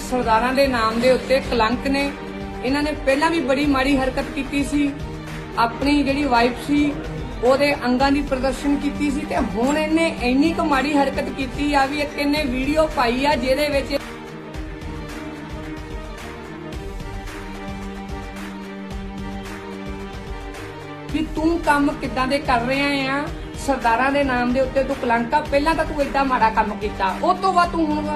ਸਰਦਾਰਾਂ ਦੇ ਨਾਮ ਦੇ ਉੱਤੇ ਕਲੰਕ ਨੇ। ਇਹਨਾਂ ਨੇ ਪਹਿਲਾਂ ਵੀ ਬੜੀ ਮਾੜੀ ਹਰਕਤ ਕੀਤੀ ਸੀ। ਆਪਣੀ ਜਿਹੜੀ ਵਾਈਫ ਸੀ, ਉਹਦੇ ਅੰਗਾਂ ਦੀ ਪ੍ਰਦਰਸ਼ਨ ਕੀਤੀ ਸੀ ਤੇ ਹੁਣ ਇਹਨੇ ਇੰਨੀ ਕੁ ਮਾੜੀ ਹਰਕਤ ਕੀਤੀ ਆ ਵੀ ਇੱਕ ਇਹਨੇ ਵੀਡੀਓ ਪਾਈ ਆ ਜਿਹਦੇ ਵਿੱਚ ਵੀ ਤੂੰ ਕੰਮ ਕਿੱਦਾਂ ਦੇ ਕਰ ਰਿਹਾ ਆ? ਸਰਦਾਰਾਂ ਦੇ ਨਾਮ ਦੇ ਉੱਤੇ ਤੂੰ ਕਲੰਕਾ ਪਹਿਲਾਂ ਤਾਂ ਤੂੰ ਏਡਾ ਮਾੜਾ ਕੰਮ ਕੀਤਾ। ਉਸ ਤੋਂ ਬਾਅਦ ਤੂੰ ਹੁਣ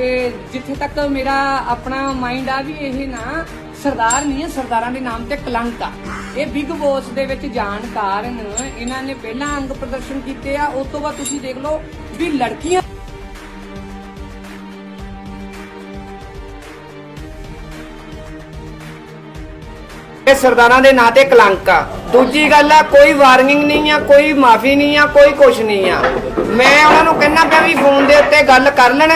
ਤੇ ਜਿੱਥੇ ਤੱਕ ਮੇਰਾ ਆਪਣਾ ਮਾਈਂਡ ਆ ਵੀ ਇਹ ਨਾ ਸਰਦਾਰ ਨਹੀਂ ਹੈ, ਸਰਦਾਰਾਂ ਦੇ ਨਾਮ ਤੇ ਕਲੰਕ ਆ। ਇਹ ਬਿਗ ਬੋਸ ਦੇ ਵਿੱਚ ਜਾਣ ਕਾਰਨ ਇਹਨਾਂ ਨੇ ਪਹਿਲਾਂ ਅੰਗ ਪ੍ਰਦਰਸ਼ਨ ਕੀਤੇ ਆ, ਉਸ ਤੋਂ ਬਾਅਦ ਤੁਸੀਂ ਦੇਖ ਲਓ ਵੀ ਲੜਕੀਆਂ ਇਹ ਸਰਦਾਰਾਂ ਦੇ ਨਾਂ ਤੇ ਕਲੰਕ ਆ। ਦੂਜੀ ਗੱਲ ਆ, ਕੋਈ ਵਾਰਨਿੰਗ ਨਹੀਂ ਆ, ਕੋਈ ਮਾਫੀ ਨਹੀਂ ਆ, ਕੋਈ ਕੁਛ ਨਹੀਂ ਆ। ਮੈਂ ਉਹਨਾਂ ਨੂੰ ਕਹਿਣਾ ਪਿਆ ਵੀ ਫੋਨ ਦੇ ਉੱਤੇ ਗੱਲ ਕਰ ਲੈਣ,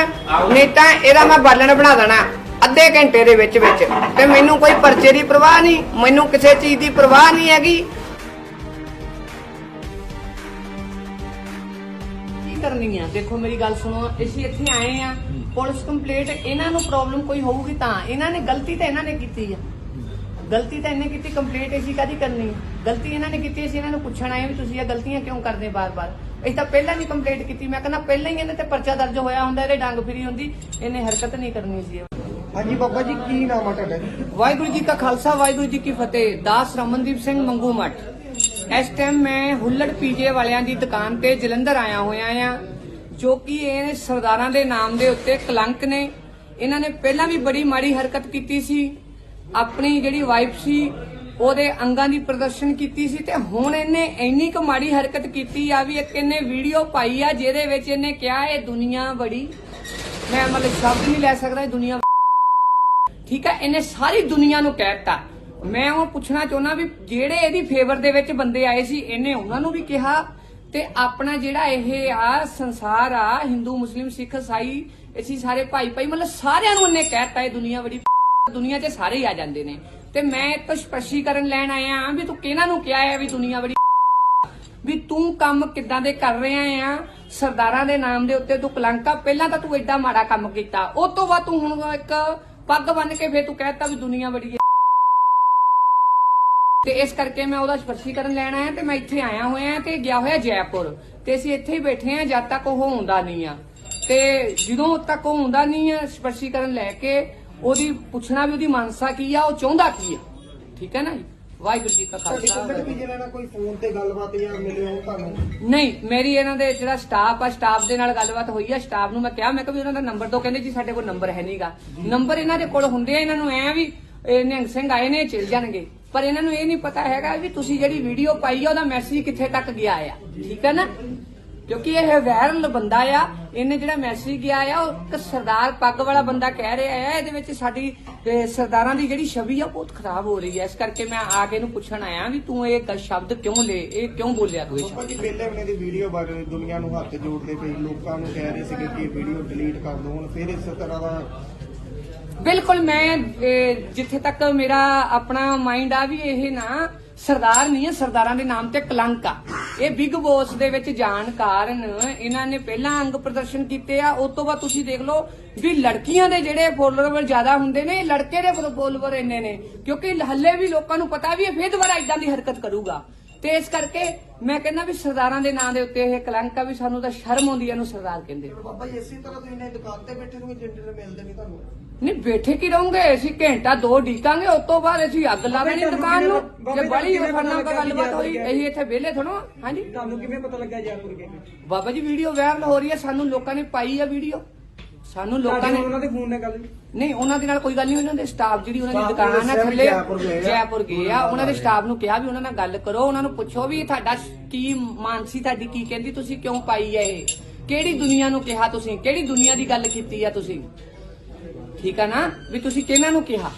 ਨਹੀਂ ਤਾਂ ਇਹਦਾ ਮੈਂ ਬਾਲਣ ਬਣਾ ਦੇਣਾ, ਅੱਧੇ ਘੰਟੇ ਦੇ ਵਿੱਚ ਵਿੱਚ। ਤੇ ਮੈਨੂੰ ਕੋਈ ਪਰਚੇ ਦੀ ਪਰਵਾਹ ਨਹੀਂ, ਮੈਨੂੰ ਕਿਸੇ ਚੀਜ਼ ਦੀ ਪਰਵਾਹ ਨਹੀਂ ਹੈਗੀ। ਕੀ ਕਰਨੀ ਆ? ਦੇਖੋ ਮੇਰੀ ਗੱਲ ਸੁਣੋ, ਅਸੀਂ ਇੱਥੇ ਆਏ ਆ, ਪੁਲਿਸ ਕੰਪਲੀਟ, ਇਹਨਾਂ ਨੂੰ ਪ੍ਰੋਬਲਮ ਕੋਈ ਹੋਊਗੀ ਤਾਂ, ਇਹਨਾਂ ਨੇ ਗਲਤੀ ਤਾਂ ਇਹਨਾਂ ਨੇ ਕੀਤੀ ਆ। ਗਲਤੀ ਤਾਂ ਇਹਨੇ ਕੀਤੀ ਕੰਪਲੀਟ ਅਸੀਂ ਕਾਦੀ ਕਰਨੀ? ਗਲਤੀ ਇਹਨਾਂ ਨੇ ਕੀਤੀ ਅਸੀਂ ਇਹਨਾਂ ਨੂੰ ਪੁੱਛਣ ਆਏ ਵੀ ਤੁਸੀਂ ਇਹ ਗਲਤੀਆਂ ਕਿਉਂ ਕਰਦੇ ਬਾਰ-ਬਾਰ? ਅਸੀਂ ਤਾਂ ਪਹਿਲਾਂ ਨਹੀਂ ਕੰਪਲੀਟ ਕੀਤੀ ਮੈਂ ਕਹਿੰਦਾ ਪਹਿਲਾਂ ਹੀ ਇਹਦੇ ਤੇ ਪਰਚਾ ਦਰਜ ਹੋਇਆ ਹੁੰਦਾ ਇਹਦੇ ਡੰਗ ਫਰੀ ਹੁੰਦੀ ਇਹਨੇ ਹਰਕਤ ਨਹੀਂ ਕਰਨੀ ਸੀ। ਹਾਂਜੀ ਬਾਬਾ ਜੀ ਕੀ ਨਾਮ ਆ ਤੁਹਾਡਾ ਵਾਹਿਗੁਰੂ ਜੀ ਕਾ ਖਾਲਸਾ ਵਾਹਿਗੁਰੂ ਜੀ ਕੀ ਫਤਿਹ। ਦਾਸ ਰਮਨਦੀਪ ਸਿੰਘ ਮੰਗੂ ਮੱਠ। ਇਸ ਟਾਈਮ ਮੈਂ ਹੁੱਲੜ ਪੀਜੇ ਵਾਲਿਆਂ ਦੀ ਦੁਕਾਨ ਤੇ ਜਲੰਧਰ ਆਇਆ ਹੋਇਆ ਆ ਜੋ ਕਿ ਇਹ ਸਰਦਾਰਾਂ ਦੇ ਨਾਮ ਦੇ ਉੱਤੇ ਕਲੰਕ ਨੇ। ਇਹਨਾਂ ਨੇ ਪਹਿਲਾਂ ਵੀ ਬੜੀ ਮਾੜੀ ਹਰਕਤ ਕੀਤੀ ਸੀ। ਆਪਣੀ ਜਿਹੜੀ ਵਾਈਫ ਸੀ, ਉਹਦੇ ਅੰਗਾਂ ਦੀ ਪ੍ਰਦਰਸ਼ਨ ਕੀਤੀ ਸੀ ਤੇ ਹੁਣ ਇਹਨੇ ਇੰਨੀ ਕੁ ਮਾੜੀ ਹਰਕਤ ਕੀਤੀ ਆ ਵੀ ਇੱਕ ਇਹਨੇ ਵੀਡੀਓ ਪਾਈ ਆ ਜਿਹਦੇ ਵਿੱਚ ਇਹਨੇ ਕਿਹਾ ਇਹ ਦੁਨੀਆ ਬੜੀ, ਮੈਂ ਮਤਲਬ ਸ਼ਬਦ ਨਹੀਂ ਲੈ ਸਕਦਾ ਇਹ ਦੁਨੀਆ ਠੀਕ ਹੈ ਇਹਨੇ ਸਾਰੀ ਦੁਨੀਆ ਨੂੰ ਕਹਿਤਾ ਮੈਂ ਉਹ ਪੁੱਛਣਾ ਚਾਹੁੰਦਾ ਵੀ ਜਿਹੜੇ ਇਹਦੀ ਫੇਵਰ ਦੇ ਵਿੱਚ ਬੰਦੇ ਆਏ ਸੀ, ਇਹਨੇ ਉਹਨਾਂ ਨੂੰ ਵੀ ਕਿਹਾ? ਤੇ ਆਪਣਾ ਜਿਹੜਾ ਇਹ ਆ ਸੰਸਾਰ ਆ, ਹਿੰਦੂ, ਮੁਸਲਿਮ, ਸਿੱਖ ਇਸਾਈ ਅਸੀਂ ਸਾਰੇ ਭਾਈ ਭਾਈ ਮਤਲਬ ਸਾਰਿਆਂ ਨੂੰ ਇਹਨੇ ਕਹਿਤਾ ਇਹ ਦੁਨੀਆ ਬੜੀ ਦੁਨੀਆ 'ਚ ਸਾਰੇ ਹੀ ਆ ਜਾਂਦੇ ਨੇ। ਤੇ ਮੈਂ ਇੱਕ ਸਪਸ਼ੀਕਰਨ ਲੈਣ ਆਇਆ ਆ ਵੀ ਤੂੰ ਕਿਹਨਾਂ ਨੂੰ ਕਿਹਾ ਹੈ ਵੀ ਦੁਨੀਆ ਬੜੀ ਵੀ ਤੂੰ ਕੰਮ ਕਿੱਦਾਂ ਦੇ ਕਰ ਰਿਹਾ ਆ? ਸਰਦਾਰਾਂ ਦੇ ਨਾਮ ਦੇ ਉੱਤੇ ਤੂੰ ਕਲੰਕਾ ਪਹਿਲਾਂ ਤਾਂ ਤੂੰ ਐਡਾ ਮਾੜਾ ਕੰਮ ਕੀਤਾ। ਉਸ ਤੋਂ ਬਾਅਦ ਤੂੰ ਹੁਣ ਇੱਕ ਪੱਗ ਬੰਨ ਕੇ ਫੇਰ ਤੂੰ ਕਹਿਤਾ ਵੀ ਦੁਨੀਆ ਬੜੀ ਹੈ ਤੇ ਇਸ ਕਰਕੇ ਮੈਂ ਉਹਦਾ ਸਪਸ਼ੀਕਰਨ ਲੈਣ ਆਇਆ ਤੇ ਮੈਂ ਇੱਥੇ ਆਇਆ ਹੋਇਆ ਤੇ ਗਿਆ ਹੋਇਆ ਜੈਪੁਰ। ਤੇ ਅਸੀਂ ਇੱਥੇ ਹੀ ਬੈਠੇ ਆ ਜਦ ਤੱਕ ਉਹ ਹੁੰਦਾ ਨਹੀਂ ਆ। ਤੇ ਜਦੋਂ ਤੱਕ ਉਹ ਹੁੰਦਾ ਨਹੀਂ ਆ ਸਪਸ਼ੀਕਰਨ ਲੈ ਕੇ ਉਹਦੀ ਪੁੱਛਣਾ ਵੀ ਉਹਦੀ ਮਨਸਾ ਕੀ ਆ ਉਹ ਚਾਹੁੰਦਾ ਕੀ ਆ। ਠੀਕ ਹੈ ਨਾ ਜੀ? ਵਾਹਿਗੁਰੂ ਜੀ ਕਾ ਖਾਲਸਾ। ਕੁੱਕੜ ਵੀ ਨਾਲ ਕੋਈ ਫੋਨ ਤੇ ਗੱਲਬਾਤ ਜਾਂ ਮਿਲੇ ਹੋ ਤੁਹਾਨੂੰ। ਨਹੀਂ ਮੇਰੀ ਇਹਨਾਂ ਦੇ ਜਿਹੜਾ ਸਟਾਫ ਆ ਸਟਾਫ ਦੇ ਨਾਲ ਗੱਲਬਾਤ ਹੋਈ ਆ ਸਟਾਫ ਨੂੰ ਮੈਂ ਕਿਹਾ ਮੈਂ ਕਿਹਾ ਵੀ ਉਹਨਾਂ ਦਾ ਨੰਬਰ ਦੋ ਕਹਿੰਦੇ ਜੀ ਸਾਡੇ ਕੋਲ ਨੰਬਰ ਹੈ ਨਹੀਂਗਾ ਨੰਬਰ ਇਹਨਾਂ ਦੇ ਕੋਲ ਹੁੰਦੇ ਆ ਇਹਨਾਂ ਨੂੰ ਐ ਵੀ ਇਹ ਨਿਹੰਗ ਸਿੰਘ ਆਏ ਨੇ ਚਲ ਜਾਣਗੇ। ਪਰ ਇਹਨਾਂ ਨੂੰ ਇਹ ਨਹੀਂ ਪਤਾ ਹੈਗਾ ਵੀ ਤੁਸੀਂ ਜਿਹੜੀ ਵੀਡੀਓ ਪਾਈ ਆ ਉਹਦਾ ਮੈਸੇਜ ਕਿੱਥੇ ਤੱਕ ਗਿਆ ਆ। ਠੀਕ ਹੈ ਨਾ? ਕਿਉਂਕਿ ਇਹ ਵਾਇਰਲ ਬੰਦਾ ਆ ਇਹਨੇ ਜਿਹੜਾ ਮੈਸੇਜ ਗਿਆ ਆ ਉਹ ਇੱਕ ਸਰਦਾਰ ਪੱਗ ਵਾਲਾ ਬੰਦਾ ਕਹਿ ਰਿਹਾ ਹੈ ਇਹਦੇ ਵਿੱਚ ਸਾਡੀ ਅਹ, ਸਰਦਾਰਾਂ ਦੀ ਜਿਹੜੀ ਛਵੀ ਆ ਬਹੁਤ ਖਰਾਬ ਹੋ ਰਹੀ ਹੈ ਇਸ ਕਰਕੇ ਮੈਂ ਆ ਕੇ ਇਹਨੂੰ ਪੁੱਛਣ ਆਇਆ ਵੀ ਤੂੰ ਇਹ ਗ- ਸ਼ਬਦ ਕਿਉਂ ਲੈ ਇਹ ਕਿਉਂ ਬੋਲਿਆ ਤੂੰ ਇਹ ਸ਼ਬਦ? ਪਹਿਲੇ ਮਹੀਨੇ ਦੀ ਵੀਡੀਓ ਬਾਰੇ ਦੁਨੀਆ ਨੂੰ ਹੱਥ ਜੋੜਦੇ ਪਏ ਲੋਕਾਂ ਨੂੰ ਕਹਿ ਰਹੇ ਸੀਗੇ ਕਿ ਇਹ ਵੀਡੀਓ ਡਿਲੀਟ ਕਰ ਦਿਓ ਹੁਣ ਫਿਰ ਇਸ ਤਰ੍ਹਾਂ ਦਾ ਬਿਲਕੁਲ ਮੈਂ ਅਹ, ਜਿੱਥੇ ਤੱਕ ਮੇਰਾ ਆਪਣਾ ਮਾਈਂਡ ਆ ਵੀ ਇਹ ਨਾ ਸਰਦਾਰ ਨਹੀਂ ਹੈ, ਸਰਦਾਰਾਂ ਦੇ ਨਾਮ ਤੇ ਕਲੰਕ ਆ। ਇਹ ਬਿਗ ਬੋਸ ਦੇ ਵਿੱਚ ਜਾਣ ਕਾਰਨ ਇਹਨਾਂ ਨੇ ਪਹਿਲਾਂ ਅੰਗ ਪ੍ਰਦਰਸ਼ਨ ਕੀਤੇ ਆ। ਉਸ ਤੋਂ ਬਾਅਦ ਤੁਸੀਂ ਦੇਖ ਲਓ ਵੀ ਲੜਕੀਆਂ ਦੇ ਜਿਹੜੇ ਫੋਲੋਅਰ ਜ਼ਿਆਦਾ ਹੁੰਦੇ ਨੇ ਲੜਕੇ ਦੇ ਫੋਲੋਅਰ ਇੰਨੇ ਨੇ। ਕਿਉਂਕਿ ਹੱਲੇ ਵੀ ਲੋਕਾਂ ਨੂੰ ਪਤਾ ਵੀ ਇਹ ਫੇਰ ਦੁਬਾਰਾ ਇਦਾਂ ਦੀ ਹਰਕਤ ਕਰੂਗਾ। ਤੇ ਇਸ ਕਰਕੇ ਮੈਂ ਕਹਿੰਦਾ ਵੀ ਸਰਦਾਰਾਂ ਦੇ ਨਾਂ ਦੇ ਉੱਤੇ ਇਹ ਕਲੰਕ ਆ ਵੀ ਸਾਨੂੰ ਤਾਂ ਸ਼ਰਮ ਆਉਂਦੀ ਇਹਨੂੰ ਸਰਦਾਰ ਕਹਿੰਦੇ ਬਾਬਾ ਜੀ ਇਸੇ ਤਰ੍ਹਾਂ ਤੁਸੀਂ ਨੇ ਦੁਕਾਨ ਤੇ ਬੈਠੇ ਨੂੰ ਜਿੰਦਰ ਮਿਲਦੇ ਨਹੀਂ ਤੁਹਾਨੂੰ। ਨਹੀਂ ਬੈਠੇ ਕੀ ਰਹੋਗੇ? ਅਸੀਂ ਘੰਟਾ ਦੋ ਡੀਕਾਂਗੇ ਉਸ ਤੋਂ ਬਾਅਦ ਅਸੀਂ ਅੱਗ ਲਾ ਦੇਣੀ ਦੁਕਾਨ ਨੂੰ। ਜੇ ਬੜੀ ਫਰਨਾ ਕੋ ਗੱਲਬਾਤ ਹੋਈ ਅਸੀਂ ਇੱਥੇ ਵਿਹਲੇ ਥੋੜੋ ਹਾਂਜੀ। ਤੁਹਾਨੂੰ ਕਿਵੇਂ ਪਤਾ ਲੱਗਾ ਜੈਪੁਰ ਕੇ ਬਾਬਾ ਜੀ ਵੀਡੀਓ ਵਾਇਰਲ ਹੋ ਰਹੀ ਹੈ ਸਾਨੂੰ ਲੋਕਾਂ ਨੇ ਪਾਈ ਆ ਵੀਡੀਓ। ਸਾਨੂੰ ਲੋਕਾਂ ਨੇ ਉਹਨਾਂ ਦੇ ਫੋਨ ਨਾਲ ਗੱਲ ਨਹੀਂ ਉਹਨਾਂ ਦੇ ਨਾਲ ਕੋਈ ਗੱਲ ਨਹੀਂ ਉਹਨਾਂ ਦੇ ਸਟਾਫ ਜਿਹੜੀ ਉਹਨਾਂ ਦੀ ਦੁਕਾਨ ਆ ਥੱਲੇ ਜੈਪੁਰ ਗਏ ਆ। ਉਹਨਾਂ ਦੇ ਸਟਾਫ ਨੂੰ ਕਿਹਾ ਵੀ ਉਹਨਾਂ ਨਾਲ ਗੱਲ ਕਰੋ ਉਹਨਾਂ ਨੂੰ ਪੁੱਛੋ ਵੀ ਤੁਹਾਡਾ ਕੀ ਮਾਨਸੀ ਤੁਹਾਡੀ ਕੀ ਕਹਿੰਦੀ ਤੁਸੀਂ ਕਿਉਂ ਪਾਈ ਹੈ ਇਹ? ਕਿਹੜੀ ਦੁਨੀਆ ਨੂੰ ਕਿਹਾ ਤੁਸੀਂ? ਕਿਹੜੀ ਦੁਨੀਆ ਦੀ ਗੱਲ ਕੀਤੀ ਆ ਤੁਸੀਂ? ਠੀਕ ਆ ਨਾ? ਵੀ ਤੁਸੀਂ ਕਿਹਨਾਂ ਨੂੰ ਕਿਹਾ?